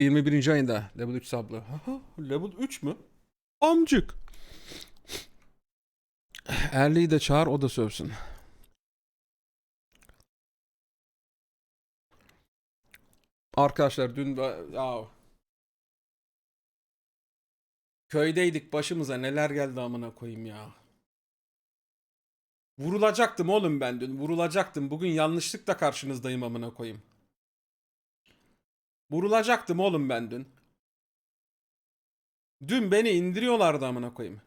21. ayında level 3 sablı. Level 3 mü? Amcık. Erli'yi de çağır o da sövsün. Arkadaşlar dün ya köydeydik başımıza neler geldi amına koyayım ya. Vurulacaktım oğlum ben dün vurulacaktım. Bugün yanlışlıkla karşınızdayım amına koyayım. Vurulacaktım oğlum ben dün. Dün beni indiriyorlardı amına koyayım.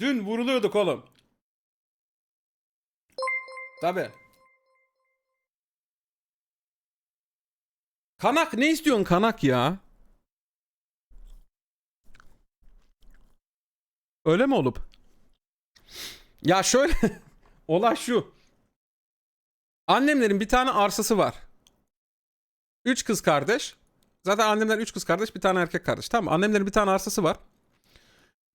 Dün vuruluyorduk oğlum. Tabi. Kanak ne istiyorsun kanak ya? Öyle mi olup? Ya şöyle olay şu. Annemlerin bir tane arsası var. Üç kız kardeş. Zaten annemler üç kız kardeş bir tane erkek kardeş. Tamam? Annemlerin bir tane arsası var.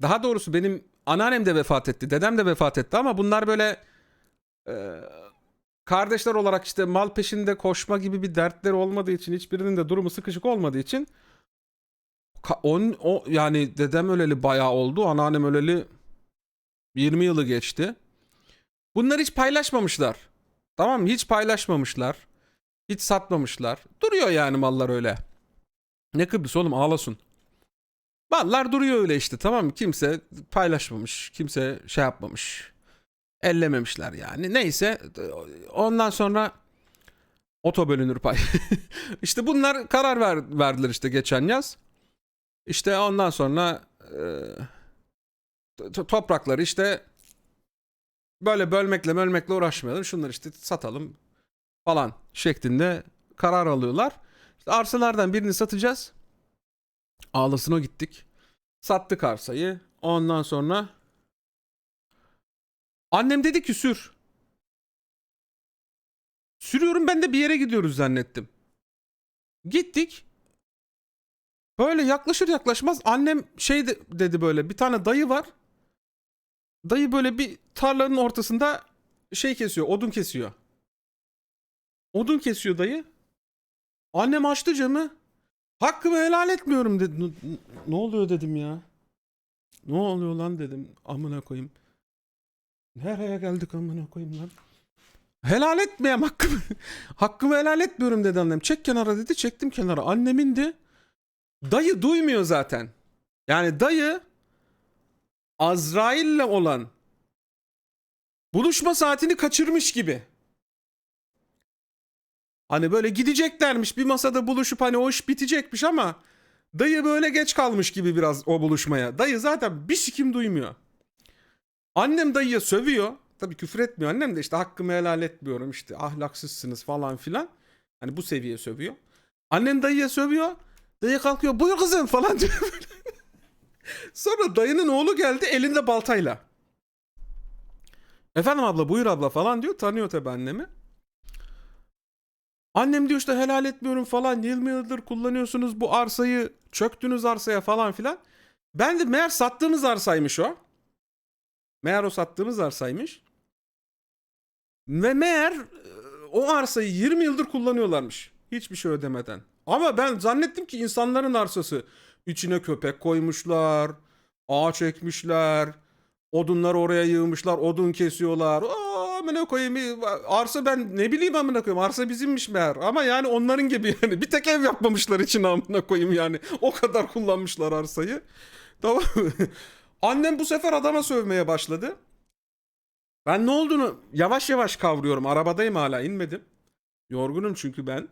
Daha doğrusu benim anneannem de vefat etti. Dedem de vefat etti ama bunlar böyle e, kardeşler olarak işte mal peşinde koşma gibi bir dertleri olmadığı için hiçbirinin de durumu sıkışık olmadığı için on, o yani dedem öleli bayağı oldu. Anneannem öleli 20 yılı geçti. Bunlar hiç paylaşmamışlar. Tamam mı? Hiç paylaşmamışlar. Hiç satmamışlar. Duruyor yani mallar öyle. Ne Kıbrıs oğlum ağlasın. Mallar duruyor öyle işte tamam mı? Kimse paylaşmamış. Kimse şey yapmamış. Ellememişler yani. Neyse ondan sonra oto bölünür pay. işte bunlar karar ver, verdiler işte geçen yaz. İşte ondan sonra e, to- toprakları işte böyle bölmekle bölmekle uğraşmayalım. Şunları işte satalım falan şeklinde karar alıyorlar. İşte arsalardan birini satacağız. Ağlasına gittik. Sattık arsayı. Ondan sonra annem dedi ki sür. Sürüyorum ben de bir yere gidiyoruz zannettim. Gittik. Böyle yaklaşır yaklaşmaz annem şey de- dedi böyle bir tane dayı var. Dayı böyle bir tarlanın ortasında şey kesiyor, odun kesiyor. Odun kesiyor dayı. Annem açtı camı. Hakkımı helal etmiyorum dedi. "N- n- Ne oluyor dedim ya. Ne oluyor lan dedim. Amına koyayım. Nereye geldik amına koyayım lan. Helal etmeyeyim hakkımı. hakkımı helal etmiyorum dedi annem. Çek kenara dedi. Çektim kenara. Annemin de dayı duymuyor zaten. Yani dayı Azrail'le olan buluşma saatini kaçırmış gibi. Hani böyle gideceklermiş bir masada buluşup hani o iş bitecekmiş ama dayı böyle geç kalmış gibi biraz o buluşmaya. Dayı zaten bir sikim duymuyor. Annem dayıya sövüyor. Tabii küfür etmiyor annem de işte hakkımı helal etmiyorum işte ahlaksızsınız falan filan. Hani bu seviye sövüyor. Annem dayıya sövüyor. Dayı kalkıyor buyur kızım falan diyor. Sonra dayının oğlu geldi elinde baltayla. Efendim abla buyur abla falan diyor. Tanıyor tabii annemi. Annem diyor işte helal etmiyorum falan. 20 yıldır kullanıyorsunuz bu arsayı. Çöktünüz arsaya falan filan. Ben de meğer sattığımız arsaymış o. Meğer o sattığımız arsaymış. Ve meğer e, o arsayı 20 yıldır kullanıyorlarmış. Hiçbir şey ödemeden. Ama ben zannettim ki insanların arsası. İçine köpek koymuşlar. Ağaç ekmişler. Odunlar oraya yığmışlar. Odun kesiyorlar. Aa, amına koyayım. Arsa ben ne bileyim amına koyayım. Arsa bizimmiş meğer. Ama yani onların gibi yani. Bir tek ev yapmamışlar için amına koyayım yani. O kadar kullanmışlar arsayı. Tamam? Annem bu sefer adama sövmeye başladı. Ben ne olduğunu yavaş yavaş kavruyorum. Arabadayım hala inmedim. Yorgunum çünkü ben.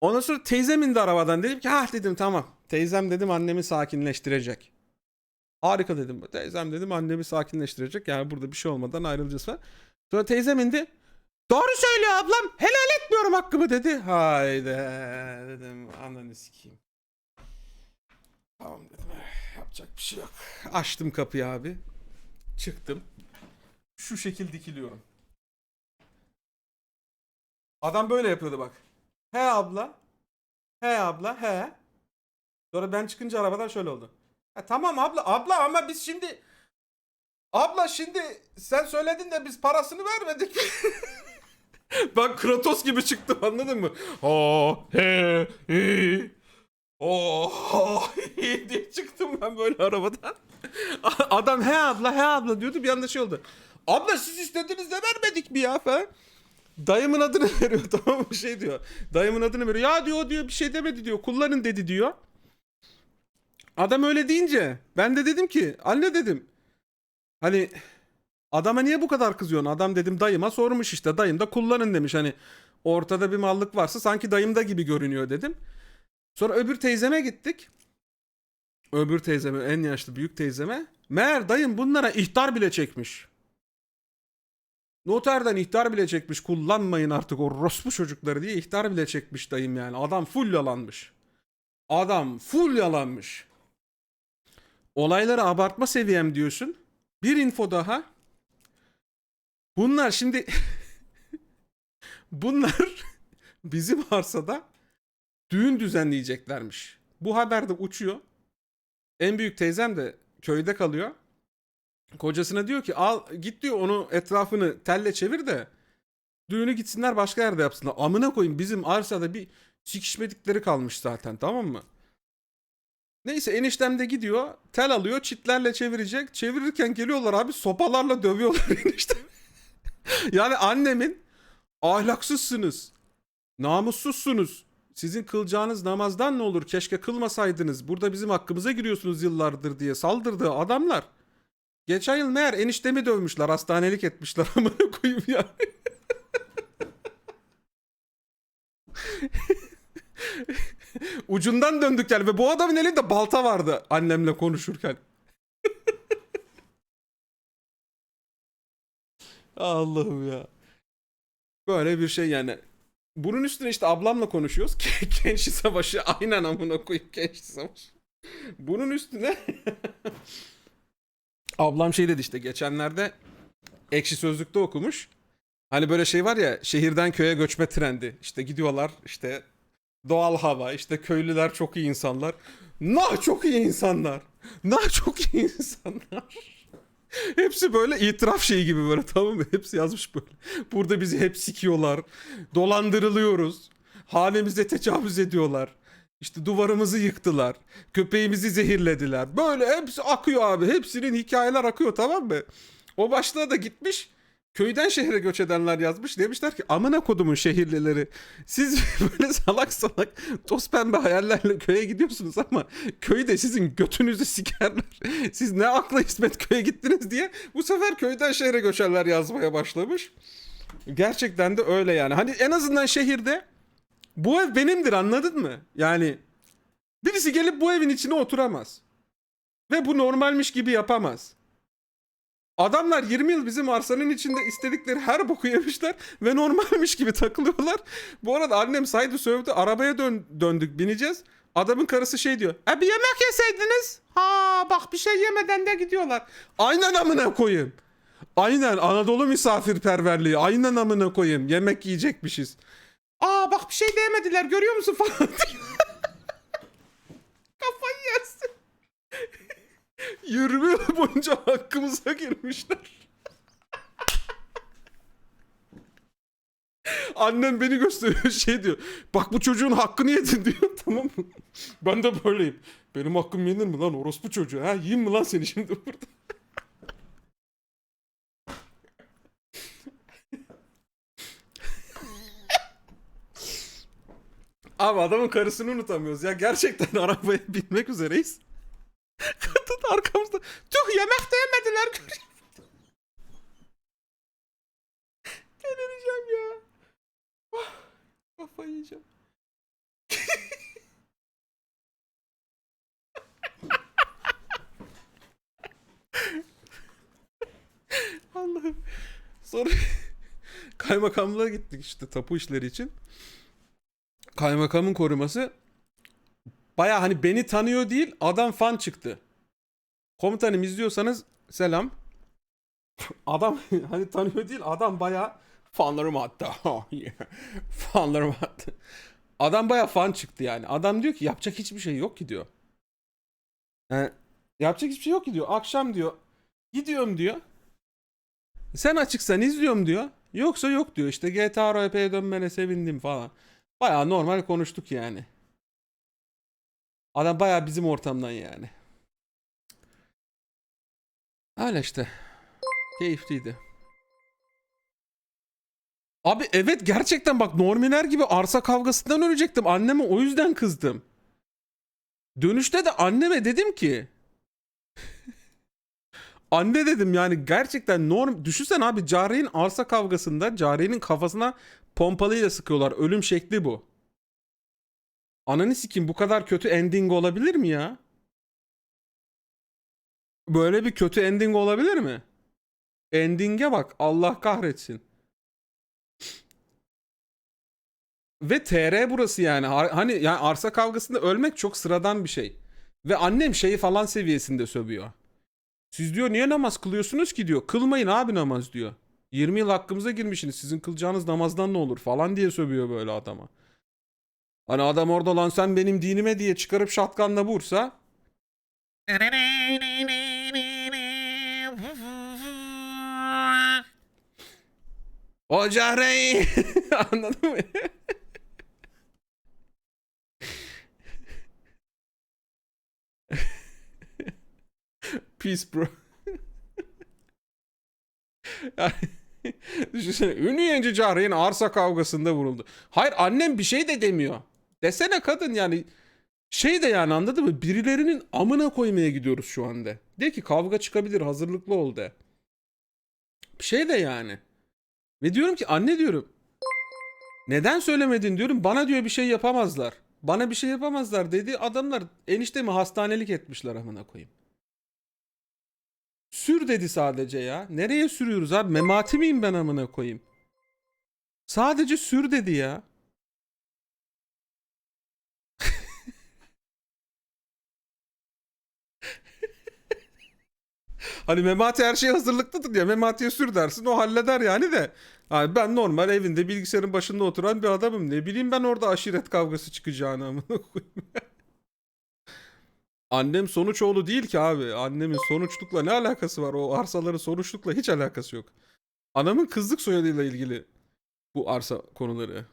Ondan sonra teyzem indi arabadan. Dedim ki ha dedim tamam. Teyzem dedim annemi sakinleştirecek. Harika dedim. Teyzem dedim annemi sakinleştirecek. Yani burada bir şey olmadan ayrılacağız falan. Sonra teyzem indi. Doğru söylüyor ablam. Helal etmiyorum hakkımı dedi. Haydi dedim. Ananı sikeyim. Tamam dedim. Yapacak bir şey yok. Açtım kapıyı abi. Çıktım. Şu şekil dikiliyorum. Adam böyle yapıyordu bak. He abla. He abla he. Sonra ben çıkınca arabadan şöyle oldu. Ha, tamam abla abla ama biz şimdi abla şimdi sen söyledin de biz parasını vermedik. ben Kratos gibi çıktım anladın mı? Ha he he. Oh diye çıktım ben böyle arabadan. Adam he abla he abla diyordu bir anda şey oldu. Abla siz istediniz de vermedik mi ya falan. Dayımın adını veriyor tamam mı şey diyor. Dayımın adını veriyor. Ya diyor diyor bir şey demedi diyor. Kullanın dedi diyor. Adam öyle deyince ben de dedim ki anne dedim. Hani adama niye bu kadar kızıyorsun? Adam dedim dayıma sormuş işte. Dayım da kullanın demiş. Hani ortada bir mallık varsa sanki dayımda gibi görünüyor dedim. Sonra öbür teyzeme gittik. Öbür teyzeme en yaşlı büyük teyzeme. Meğer dayım bunlara ihtar bile çekmiş. Noterden ihtar bile çekmiş. Kullanmayın artık o rospu çocukları diye ihtar bile çekmiş dayım yani. Adam full yalanmış. Adam full yalanmış. Olayları abartma seviyem diyorsun. Bir info daha. Bunlar şimdi bunlar bizim arsada düğün düzenleyeceklermiş. Bu haber de uçuyor. En büyük teyzem de köyde kalıyor. Kocasına diyor ki al git diyor onu etrafını telle çevir de düğünü gitsinler başka yerde yapsınlar. Amına koyayım bizim arsada bir sikişmedikleri kalmış zaten tamam mı? Neyse eniştem de gidiyor tel alıyor çitlerle çevirecek. Çevirirken geliyorlar abi sopalarla dövüyorlar eniştem. yani annemin ahlaksızsınız. Namussuzsunuz. Sizin kılacağınız namazdan ne olur? Keşke kılmasaydınız. Burada bizim hakkımıza giriyorsunuz yıllardır diye saldırdığı adamlar. Geçen yıl meğer eniştemi dövmüşler. Hastanelik etmişler. Amına koyayım ya. Ucundan döndük yani. Ve bu adamın elinde balta vardı annemle konuşurken. Allah'ım ya. Böyle bir şey yani. Bunun üstüne işte ablamla konuşuyoruz. Gençli Savaşı aynen amına koyayım Gençli Savaşı. Bunun üstüne ablam şey dedi işte geçenlerde ekşi sözlükte okumuş. Hani böyle şey var ya şehirden köye göçme trendi. İşte gidiyorlar işte doğal hava işte köylüler çok iyi insanlar. Nah çok iyi insanlar. Nah çok iyi insanlar. Hepsi böyle itiraf şeyi gibi böyle tamam mı? Hepsi yazmış böyle. Burada bizi hep sikiyorlar. Dolandırılıyoruz. Hanemize tecavüz ediyorlar. İşte duvarımızı yıktılar. Köpeğimizi zehirlediler. Böyle hepsi akıyor abi. Hepsinin hikayeler akıyor tamam mı? O başlığa da gitmiş. Köyden şehre göç edenler yazmış. Demişler ki amına kodumun şehirlileri. Siz böyle salak salak toz pembe hayallerle köye gidiyorsunuz ama köyde sizin götünüzü sikerler. Siz ne akla hizmet köye gittiniz diye bu sefer köyden şehre göçenler yazmaya başlamış. Gerçekten de öyle yani. Hani en azından şehirde bu ev benimdir anladın mı? Yani birisi gelip bu evin içine oturamaz. Ve bu normalmiş gibi yapamaz. Adamlar 20 yıl bizim arsanın içinde istedikleri her boku yemişler ve normalmiş gibi takılıyorlar. Bu arada annem saydı sövdü arabaya dön döndük bineceğiz. Adamın karısı şey diyor. E bir yemek yeseydiniz. Ha bak bir şey yemeden de gidiyorlar. Aynen amına koyayım. Aynen Anadolu misafirperverliği. Aynen amına koyayım. Yemek yiyecekmişiz. Aa bak bir şey de yemediler görüyor musun falan. Kafayı yersin. 20 yıl boyunca hakkımıza girmişler. Annem beni gösteriyor şey diyor. Bak bu çocuğun hakkını yedin diyor tamam mı? Ben de böyleyim. Benim hakkım yenir mi lan orospu çocuğu? Ha yiyeyim mi lan seni şimdi burada? Abi adamın karısını unutamıyoruz ya. Gerçekten arabaya binmek üzereyiz. Kadın arkamızda. Tüh yemek de yemediler. Delireceğim ya. Kafayı yiyeceğim. Allah'ım. Sonra kaymakamlığa gittik işte tapu işleri için. Kaymakamın koruması baya hani beni tanıyor değil adam fan çıktı. Komutanım izliyorsanız selam. Adam hani tanıyor değil adam baya fanlarım hatta. fanlarım hatta. Adam baya fan çıktı yani. Adam diyor ki yapacak hiçbir şey yok ki diyor. Yani yapacak hiçbir şey yok ki diyor. Akşam diyor gidiyorum diyor. Sen açıksan izliyorum diyor. Yoksa yok diyor işte GTA RP'ye dönmene sevindim falan. Baya normal konuştuk yani. Adam baya bizim ortamdan yani. Öyle işte. Keyifliydi. Abi evet gerçekten bak Norminer gibi arsa kavgasından ölecektim. Anneme o yüzden kızdım. Dönüşte de anneme dedim ki Anne dedim yani gerçekten norm düşünsen abi Cari'nin arsa kavgasında Cari'nin kafasına pompalıyla sıkıyorlar. Ölüm şekli bu. Ananı sikim bu kadar kötü ending olabilir mi ya? Böyle bir kötü ending olabilir mi? Ending'e bak Allah kahretsin. Ve TR burası yani. Ha- Hani yani arsa kavgasında ölmek çok sıradan bir şey. Ve annem şeyi falan seviyesinde sövüyor. Siz diyor niye namaz kılıyorsunuz ki diyor. Kılmayın abi namaz diyor. 20 yıl hakkımıza girmişsiniz. Sizin kılacağınız namazdan ne olur falan diye sövüyor böyle adama. Hani adam orada lan sen benim dinime diye çıkarıp şatkanla vursa o Cahreyn anladın mı? Peace bro. Yani, Düşünsene ünlü yayıncı Cahreyn arsa kavgasında vuruldu. Hayır annem bir şey de demiyor. Desene kadın yani şey de yani anladın mı? Birilerinin amına koymaya gidiyoruz şu anda. De ki kavga çıkabilir hazırlıklı ol de. Bir şey de yani. Ve diyorum ki anne diyorum. Neden söylemedin diyorum. Bana diyor bir şey yapamazlar. Bana bir şey yapamazlar dedi. Adamlar eniştemi hastanelik etmişler amına koyayım. Sür dedi sadece ya. Nereye sürüyoruz abi? Memati miyim ben amına koyayım? Sadece sür dedi ya. Hani Memati her şey hazırlıklıdır ya. Memati'ye sür dersin o halleder yani de. Yani ben normal evinde bilgisayarın başında oturan bir adamım. Ne bileyim ben orada aşiret kavgası çıkacağını amına koyayım. Annem sonuçoğlu değil ki abi. Annemin sonuçlukla ne alakası var? O arsaların sonuçlukla hiç alakası yok. Anamın kızlık soyadıyla ilgili bu arsa konuları.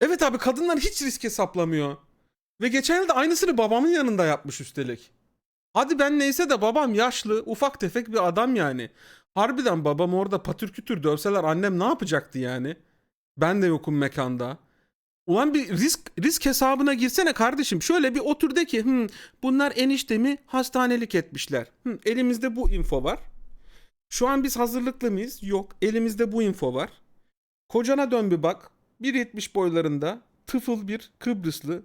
Evet abi kadınlar hiç risk hesaplamıyor. Ve geçen yıl da aynısını babamın yanında yapmış üstelik. Hadi ben neyse de babam yaşlı, ufak tefek bir adam yani. Harbiden babam orada patür kütür dövseler annem ne yapacaktı yani? Ben de yokum mekanda. Ulan bir risk risk hesabına girsene kardeşim. Şöyle bir otur de ki "Hmm, bunlar eniştemi hastanelik etmişler. Hmm, elimizde bu info var. Şu an biz hazırlıklı mıyız? Yok. Elimizde bu info var. Kocana dön bir bak. 1.70 boylarında tıfıl bir Kıbrıslı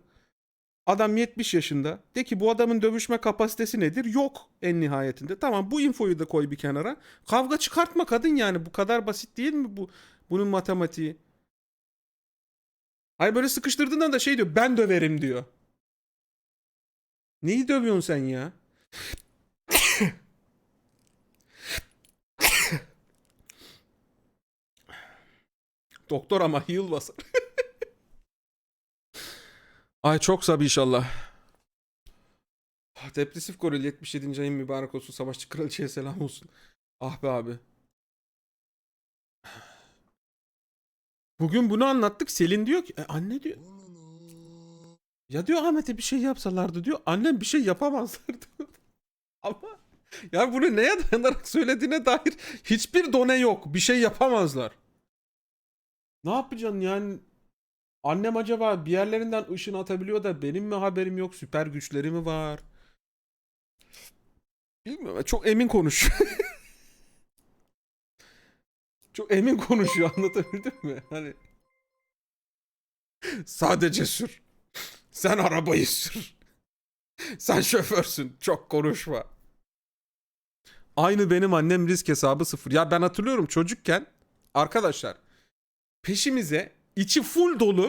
Adam 70 yaşında. De ki bu adamın dövüşme kapasitesi nedir? Yok en nihayetinde. Tamam bu infoyu da koy bir kenara. Kavga çıkartma kadın yani. Bu kadar basit değil mi bu bunun matematiği? Hayır böyle sıkıştırdığında da şey diyor. Ben döverim diyor. Neyi dövüyorsun sen ya? Doktor ama heal basar. Ay çok sab inşallah. Depresif goril 77. ayın mübarek olsun. Savaşçı kraliçeye selam olsun. Ah be abi. Bugün bunu anlattık. Selin diyor ki e, anne diyor. Ya diyor Ahmet'e bir şey yapsalardı diyor. Annem bir şey yapamazlardı. Ama ya bunu neye dayanarak söylediğine dair hiçbir done yok. Bir şey yapamazlar. Ne yapacaksın yani? Annem acaba bir yerlerinden ışın atabiliyor da benim mi haberim yok? Süper güçleri mi var? Bilmiyorum. Çok emin konuş. Çok emin konuşuyor anlatabildim mi? Hani sadece sür. Sen arabayı sür. Sen şoförsün. Çok konuşma. Aynı benim annem risk hesabı sıfır. Ya ben hatırlıyorum çocukken arkadaşlar peşimize içi full dolu